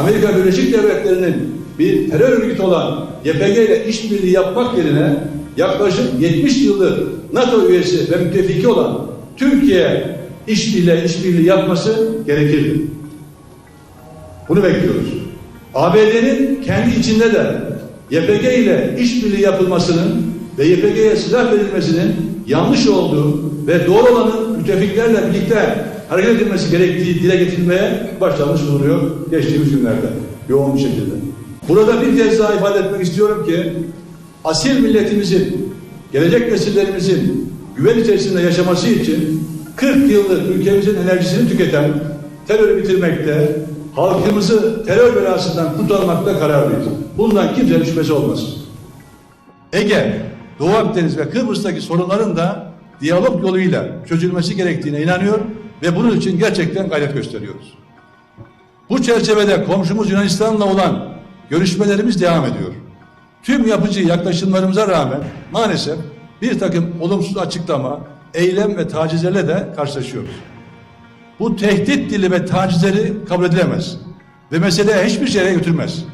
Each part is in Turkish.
Amerika Birleşik Devletleri'nin bir terör örgütü olan YPG ile işbirliği yapmak yerine yaklaşık 70 yıldır NATO üyesi ve müttefiki olan Türkiye işbirliği işbirliği yapması gerekirdi. Bunu bekliyoruz. ABD'nin kendi içinde de YPG ile işbirliği yapılmasının ve YPG'ye silah verilmesinin yanlış olduğu ve doğru olanın müttefiklerle birlikte hareket edilmesi gerektiği dile getirilmeye başlamış bulunuyor geçtiğimiz günlerde yoğun bir şekilde. Burada bir kez daha ifade etmek istiyorum ki asil milletimizin, gelecek nesillerimizin güven içerisinde yaşaması için 40 yıllık ülkemizin enerjisini tüketen terörü bitirmekte, halkımızı terör belasından kurtarmakta kararlıyız. Bundan kimsenin şüphesi olmasın. Ege, Doğu Akdeniz ve Kıbrıs'taki sorunların da diyalog yoluyla çözülmesi gerektiğine inanıyor ve bunun için gerçekten gayret gösteriyoruz. Bu çerçevede komşumuz Yunanistan'la olan görüşmelerimiz devam ediyor. Tüm yapıcı yaklaşımlarımıza rağmen maalesef bir takım olumsuz açıklama, eylem ve tacizlerle de karşılaşıyoruz. Bu tehdit dili ve tacizleri kabul edilemez ve meseleye hiçbir şeye götürmez.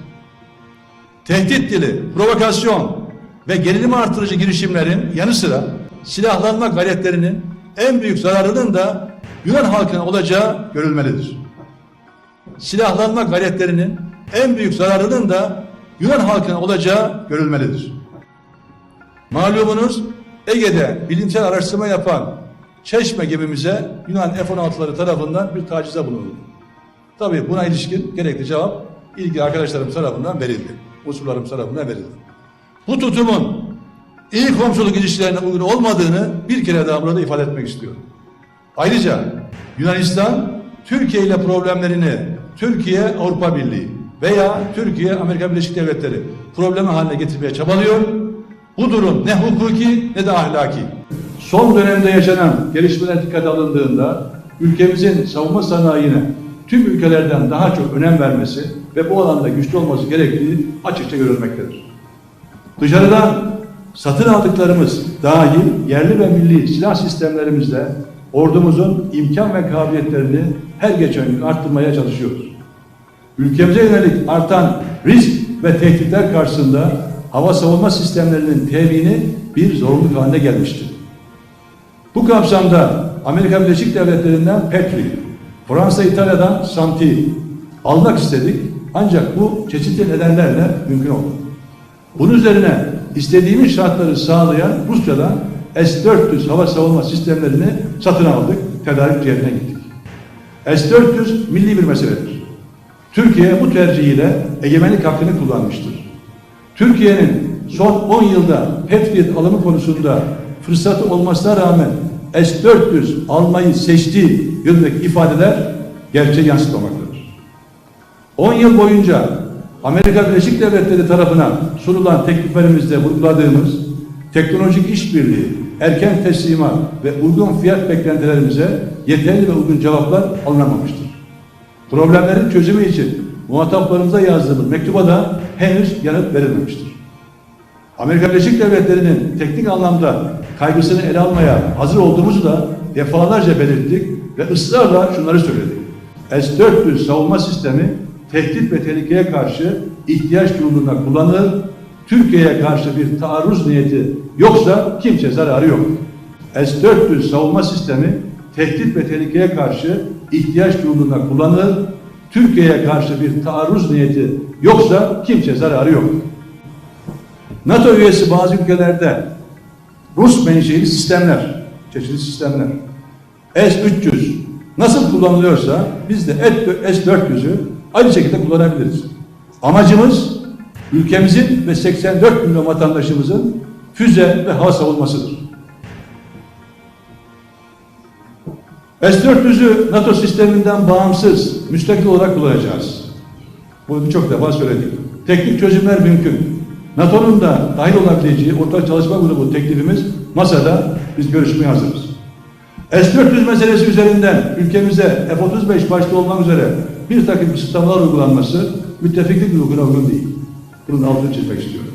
Tehdit dili, provokasyon ve gerilim artırıcı girişimlerin yanı sıra silahlanma gayretlerinin en büyük zararının da Yunan halkına olacağı görülmelidir. Silahlanma gayretlerinin en büyük zararının da Yunan halkına olacağı görülmelidir. Malumunuz Ege'de bilimsel araştırma yapan Çeşme gemimize Yunan F-16'ları tarafından bir tacize bulundu. Tabii buna ilişkin gerekli cevap ilgili arkadaşlarım tarafından verildi. Unsurlarım tarafından verildi. Bu tutumun iyi komşuluk ilişkilerine uygun olmadığını bir kere daha burada ifade etmek istiyorum. Ayrıca Yunanistan Türkiye ile problemlerini Türkiye Avrupa Birliği veya Türkiye Amerika Birleşik Devletleri problemi haline getirmeye çabalıyor. Bu durum ne hukuki ne de ahlaki. Son dönemde yaşanan gelişmeler dikkate alındığında ülkemizin savunma sanayine tüm ülkelerden daha çok önem vermesi ve bu alanda güçlü olması gerektiği açıkça görülmektedir. Dışarıdan satın aldıklarımız dahil yerli ve milli silah sistemlerimizle ordumuzun imkan ve kabiliyetlerini her geçen gün arttırmaya çalışıyoruz. Ülkemize yönelik artan risk ve tehditler karşısında hava savunma sistemlerinin temini bir zorunluluk haline gelmiştir. Bu kapsamda Amerika Birleşik Devletleri'nden Patriot, Fransa İtalya'dan Santi almak istedik ancak bu çeşitli nedenlerle mümkün olmadı. Bunun üzerine istediğimiz şartları sağlayan Rusya'dan S-400 hava savunma sistemlerini satın aldık, tedarik cihetine gittik. S-400 milli bir meseledir. Türkiye bu tercihiyle egemenlik hakkını kullanmıştır. Türkiye'nin son 10 yılda Patriot alımı konusunda fırsatı olmasına rağmen S-400 almayı seçtiği yönündeki ifadeler gerçeği yansıtmamaktadır. 10 yıl boyunca Amerika Birleşik Devletleri tarafından sunulan tekliflerimizde vurguladığımız teknolojik işbirliği, erken teslimat ve uygun fiyat beklentilerimize yeterli ve uygun cevaplar alınamamıştır. Problemlerin çözümü için muhataplarımıza yazdığımız mektuba da henüz yanıt verilmemiştir. Amerika Birleşik Devletleri'nin teknik anlamda kaygısını ele almaya hazır olduğumuzu da defalarca belirttik ve ısrarla şunları söyledik. S-400 savunma sistemi tehdit ve tehlikeye karşı ihtiyaç duyulduğunda kullanılır. Türkiye'ye karşı bir taarruz niyeti yoksa kimse zararı yok. S-400 savunma sistemi tehdit ve tehlikeye karşı ihtiyaç duyulduğunda kullanılır. Türkiye'ye karşı bir taarruz niyeti yoksa kimse zararı yok. NATO üyesi bazı ülkelerde Rus menşeli sistemler, çeşitli sistemler, S-300 nasıl kullanılıyorsa biz de S-400'ü aynı şekilde kullanabiliriz. Amacımız ülkemizin ve 84 milyon vatandaşımızın füze ve hava savunmasıdır. S-400'ü NATO sisteminden bağımsız, müstakil olarak kullanacağız. Bunu birçok defa söyledik. Teknik çözümler mümkün. NATO'nun da dahil olabileceği ortak çalışma grubu teklifimiz masada biz görüşmeye hazırız. S-400 meselesi üzerinden ülkemize F-35 başta olmak üzere bir takım kısıtlamalar uygulanması müttefiklik hukukuna uygun değil. Bunun altını çizmek istiyorum.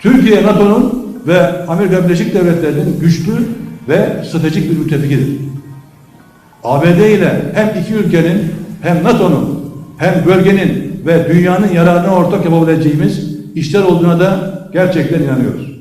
Türkiye NATO'nun ve Amerika Birleşik Devletleri'nin güçlü ve stratejik bir müttefikidir. ABD ile hem iki ülkenin hem NATO'nun hem bölgenin ve dünyanın yararına ortak yapabileceğimiz işler olduğuna da gerçekten inanıyoruz.